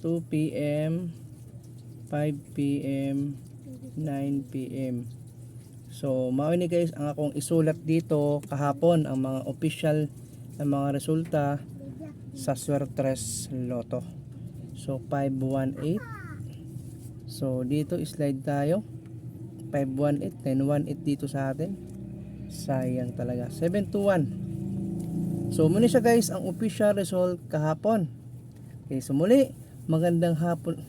2 p.m., 5 p.m., 9 p.m. So, mao ni guys ang akong isulat dito kahapon ang mga official na mga resulta sa Swertres Lotto. So, 518. So, dito slide tayo. 518, 918 dito sa atin. Sayang talaga. 721. So, muna siya guys ang official result kahapon. Okay, so magandang hapon.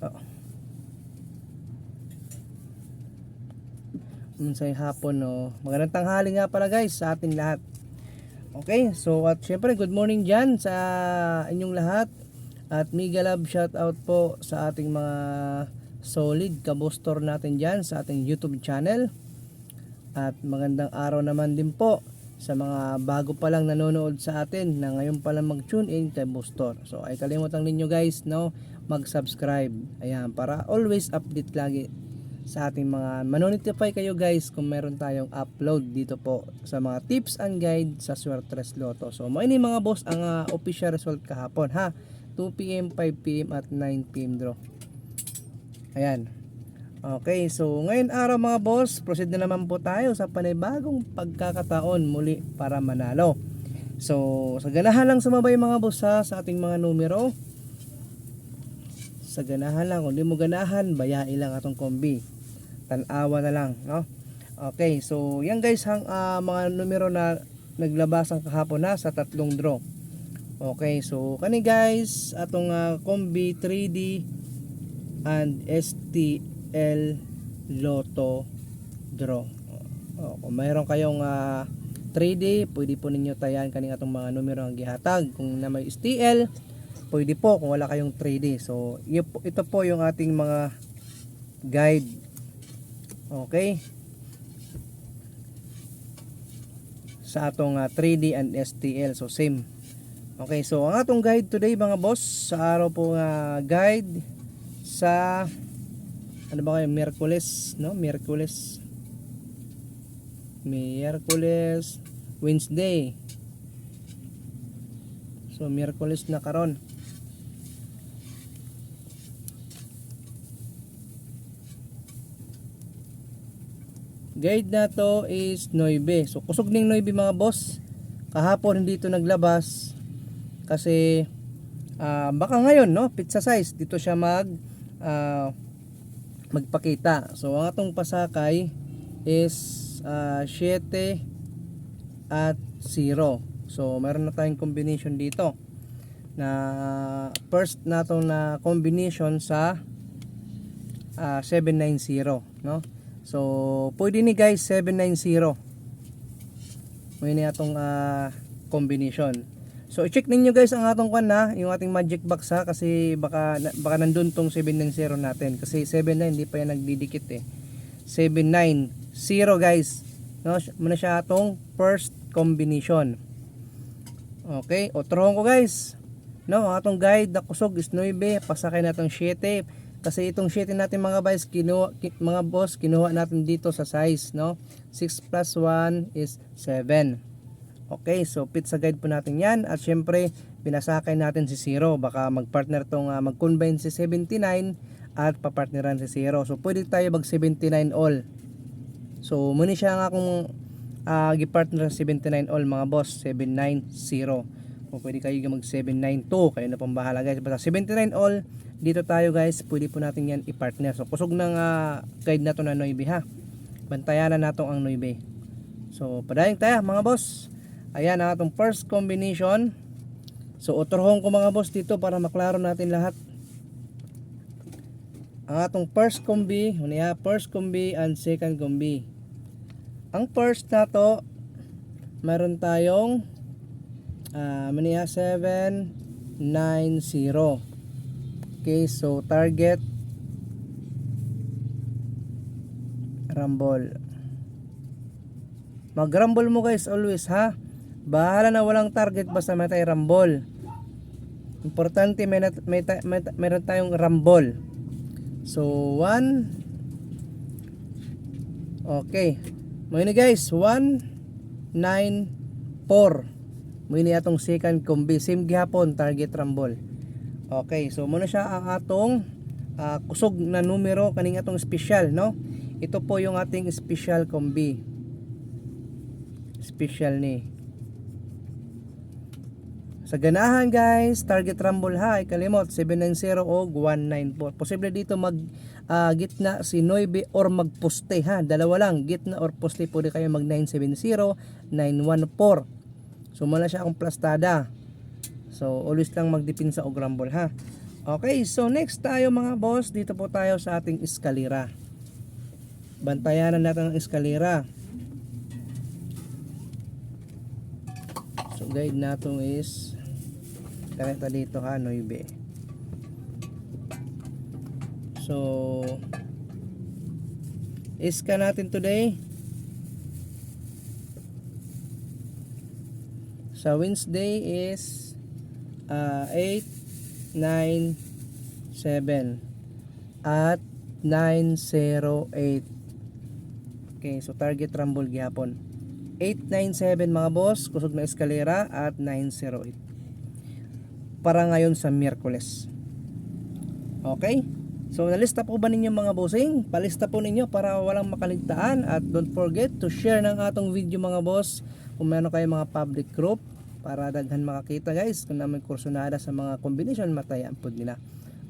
Oh. Unsay hapon no. Magandang tanghali nga pala guys sa ating lahat. Okay, so at syempre good morning dyan sa inyong lahat. At mega love shout out po sa ating mga solid kabustor natin dyan sa ating YouTube channel. At magandang araw naman din po sa mga bago pa lang nanonood sa atin na ngayon pa lang mag-tune in kay Bustor. So ay kalimutan ninyo guys no mag-subscribe. Ayan para always update lagi sa ating mga manonotify kayo guys kung meron tayong upload dito po sa mga tips and guide sa Swertres Lotto. So mo mga boss ang ah, official result kahapon ha. 2 PM, 5 PM at 9 PM draw. Ayan. Okay, so ngayon araw mga boss, proceed na naman po tayo sa panibagong pagkakataon muli para manalo. So, sa ganahan lang sumabay mga boss ha, sa ating mga numero. Sa ganahan lang, kung di mo ganahan, bayai lang atong kombi. Tanawa na lang, no? Okay, so yan guys ang ah, mga numero na naglabasan kahapon na sa tatlong draw. Okay, so kani guys, atong ah, kombi 3D and STL Lotto Draw. O, kung mayroon kayong ah, 3D, pwede po ninyo tayan kaning atong mga numero ang gihatag. Kung na may STL, pwede po kung wala kayong 3D. So, ito po yung ating mga guide. Okay? Sa atong ah, 3D and STL. So, same. Okay, so ang atong guide today mga boss, sa araw po nga guide sa ano ba kayo, Miyerkules, no? Miyerkules. Miyerkules, Wednesday. So, Miyerkules na karon. Guide na to is 9. So, kusog ning 9 mga boss. Kahapon hindi ito naglabas kasi ah, baka ngayon no, pizza size dito siya mag ah, magpakita. So ang atong pasakay is ah, 7 at 0. So meron na tayong combination dito na first natong na combination sa ah, 790 no. So pwede ni guys 790. May ni atong ah, combination. So i-check ninyo guys ang atong kwan na, yung ating magic box ha kasi baka baka nandun tong 790 natin kasi 79 hindi pa yan nagdidikit eh. 790 guys. No, muna siya atong first combination. Okay, otrohon ko guys. No, atong guide na kusog is 9, pasakay natong 7. Kasi itong 7 natin mga guys, kinuha, ki- mga boss, kinuha natin dito sa size, no? 6 plus 1 is 7. Okay, so pizza guide po natin yan. At syempre, pinasakay natin si 0. Baka mag-partner tong, ah, mag-combine si 79 at papartneran si 0. So pwede tayo mag 79 all. So muna siya nga kung uh, gi-partner sa 79 all mga boss, 790. Kung pwede kayo mag 792, kayo na pang bahala guys. Basta 79 all, dito tayo guys, pwede po natin yan i-partner. So kusog ng ah, guide na to na 9 ha. Bantayan na nato ang 9. So padayon tayo mga boss. Ayan ang atong first combination. So utorhon ko mga boss dito para maklaro natin lahat. Ang atong first combi, unya first combi and second combi. Ang first na to, meron tayong uh, maniya 790. Okay, so target rumble. Mag-rumble mo guys always ha. Bahala na walang target basta may tayo rumble. Importante may, nat- may, ta- may, ta- meron tayong rumble. So, 1 Okay. Ini guys, 1 9 4. Mo ini atong second combi same gihapon target rumble. Okay, so muna siya ang atong ah, kusog na numero kaning atong special, no? Ito po yung ating special combi. Special ni. Sa ganahan guys, target rumble ha, kalimot 790 o 194. Posible dito mag ah, gitna si 9 or magposte ha, dalawa lang, gitna or poste pwede kayo mag 970, 914. So muna siya akong plastada. So always lang magdipinsa og rumble ha. Okay, so next tayo mga boss, dito po tayo sa ating eskalera. Bantayan natin ang eskalera. So guide natin is Direkta dito ha, 9. So, iska natin today. Sa Wednesday is uh, 8, 9, 7 at 908. Okay, so target rumble gyapon. 897 mga boss, kusog na eskalera at 908 para ngayon sa Miyerkules. Okay? So nalista po ba ninyo mga bossing? Palista po ninyo para walang makaligtaan at don't forget to share ng atong video mga boss kung meron kayo mga public group para daghan makakita guys kung naman kursunada sa mga combination matayan po nila.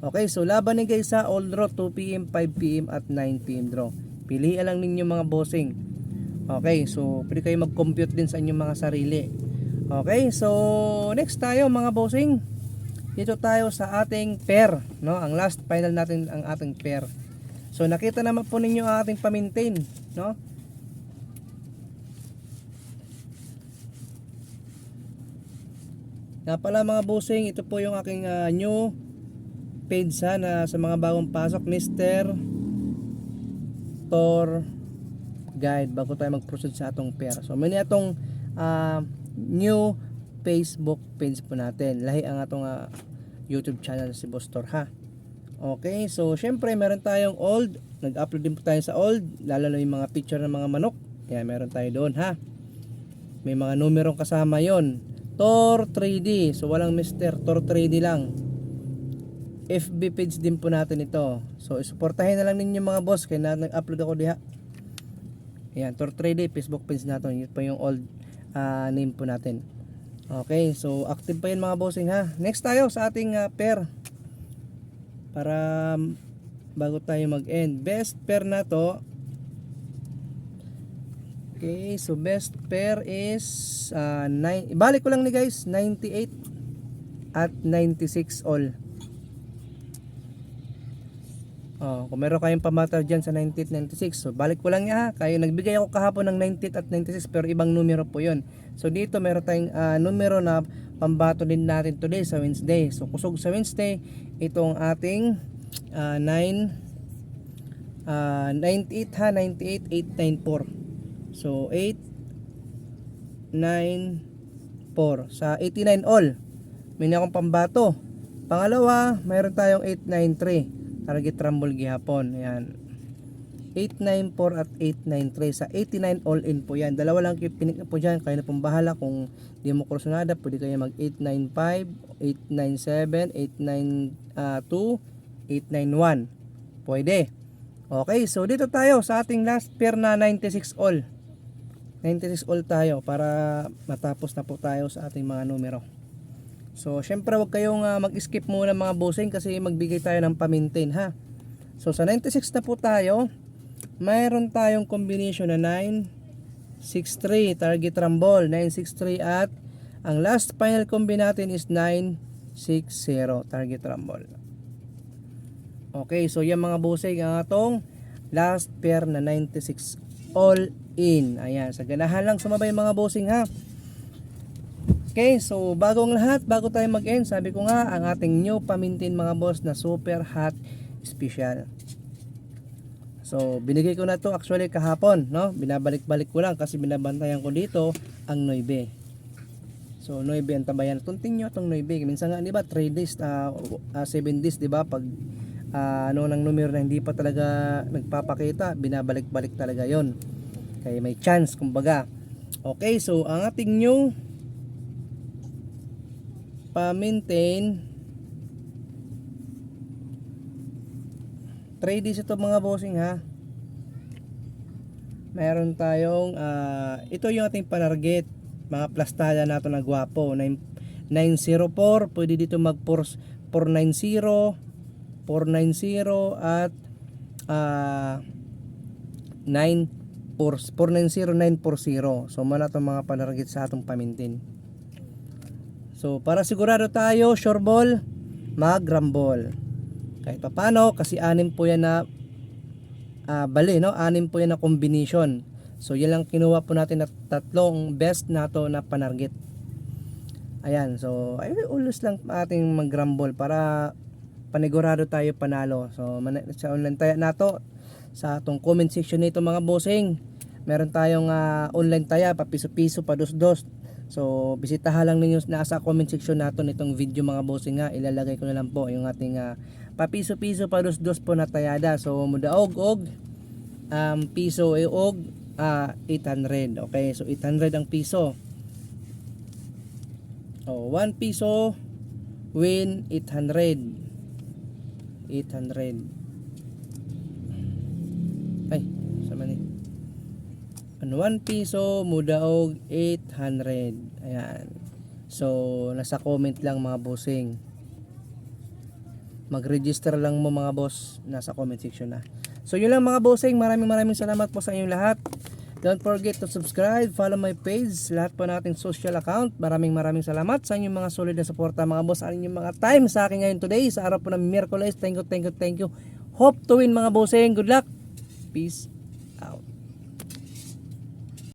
Okay, so laban ni guys sa all draw 2pm, 5pm at 9pm draw. Piliin lang ninyo mga bossing. Okay, so pwede kayo mag-compute din sa inyong mga sarili. Okay, so next tayo mga bossing. Dito tayo sa ating pair, no? Ang last final natin ang ating pair. So nakita naman po ninyo ang ating pamintain, no? Nga pala mga bossing, ito po yung aking ah, new page ha, na sa mga bagong pasok, Mr. Tor Guide bago tayo mag-proceed sa atong pair. So may atong ah, new Facebook page po natin. Lahi ang atong ah, YouTube channel si Boss Tor ha. Okay, so syempre meron tayong old. Nag-upload din po tayo sa old. Lalo na yung mga picture ng mga manok. Kaya meron tayo doon ha. May mga numerong kasama yon. Tor 3D. So walang Mr. Tor 3D lang. FB page din po natin ito. So isuportahin na lang ninyo mga boss. Kaya na nag-upload ako diha. Ayan, Tor 3D Facebook page natin. Yun pa yung old ah, name po natin. Okay, so active pa yun mga bossing ha. Next tayo sa ating ah, pair. Para um, bago tayo mag-end. Best pair na to. Okay, so best pair is uh, nine, ibalik ko lang ni guys, 98 at 96 all. Oh, kung meron kayong pamatar dyan sa 98, 96, so balik ko lang niya ha. Kayo nagbigay ako kahapon ng 98 at 96 pero ibang numero po 'yon. So dito meron tayong ah, numero na pambato din natin today sa Wednesday. So kusog sa Wednesday itong ating ah, 9 ah, 98 ha, 98 894. So 8 9 4 sa 89 all. May akong pambato. Pangalawa, mayroon tayong 893 target rumble gihapon ayan. 894 at 893 sa 89 all in po yan. Dalawa lang pinik na po dyan. Kayo na pong bahala kung di mo kursunada. Pwede kayo mag 895 897 892 891 pwede. Okay so dito tayo sa ating last pair na 96 all. 96 all tayo para matapos na po tayo sa ating mga numero So, syempre wag kayong uh, mag-skip muna mga bossing kasi magbigay tayo ng pamintain ha. So, sa 96 na po tayo, mayroon tayong combination na 963 target rumble, 963 at ang last final combi natin is 960 target rumble. Okay, so yan mga bossing ang atong last pair na 96 all in. Ayan, sa ganahan lang sumabay mga bossing ha. Okay, so bagong lahat, bago tayo mag-end, sabi ko nga, ang ating new pamintin mga boss na super hot special. So, binigay ko na to actually kahapon, no? Binabalik-balik ko lang kasi binabantayan ko dito ang 9. So, 9 ang tabayan. Continue tong 9. Minsan nga, di ba, 3 days, 7 uh, days, di ba, pag uh, ano ng numero na hindi pa talaga nagpapakita, binabalik-balik talaga yon Kaya may chance, kumbaga. Okay, so ang ating new pa-maintain 3 days ito mga bossing ha. Meron tayong, ah, ito yung ating panarget. Mga plastada nato na gwapo. 9, 904, pwede dito mag 490, 490 at ah 9 490 940. So muna itong mga panarget sa atong pamintin. So para sigurado tayo, sure ball, mag ball. Kahit papano kasi anim po yan na ah, bali no, anim po yan na combination. So yan lang kinuha po natin na tatlong best nato na panarget. Ayan, so ay ulos lang ating mag ball para panigurado tayo panalo. So man- sa online tayo nato sa atong comment section nito mga bossing. Meron tayong ah, online taya pa piso-piso pa dos-dos. So bisitahan lang ninyo nasa comment section nato nitong video mga bossing nga ilalagay ko na lang po yung ating ah, pa piso-piso pa dos-dos po na tayada. So mudaog og um, piso e og ah, 800. Okay, so 800 ang piso. Oh, 1 piso win 800. 800. Ano 1 piso mudaog 800. Ayan. So, nasa comment lang mga bossing. Mag-register lang mo mga boss nasa comment section na. So, yun lang mga bossing. Maraming maraming salamat po sa inyong lahat. Don't forget to subscribe, follow my page, lahat po nating social account. Maraming maraming salamat sa inyong mga solid na suporta mga boss. Ang inyong mga time sa akin ngayon today, sa araw po ng Miyerkules. Thank you, thank you, thank you. Hope to win mga bossing. Good luck. Peace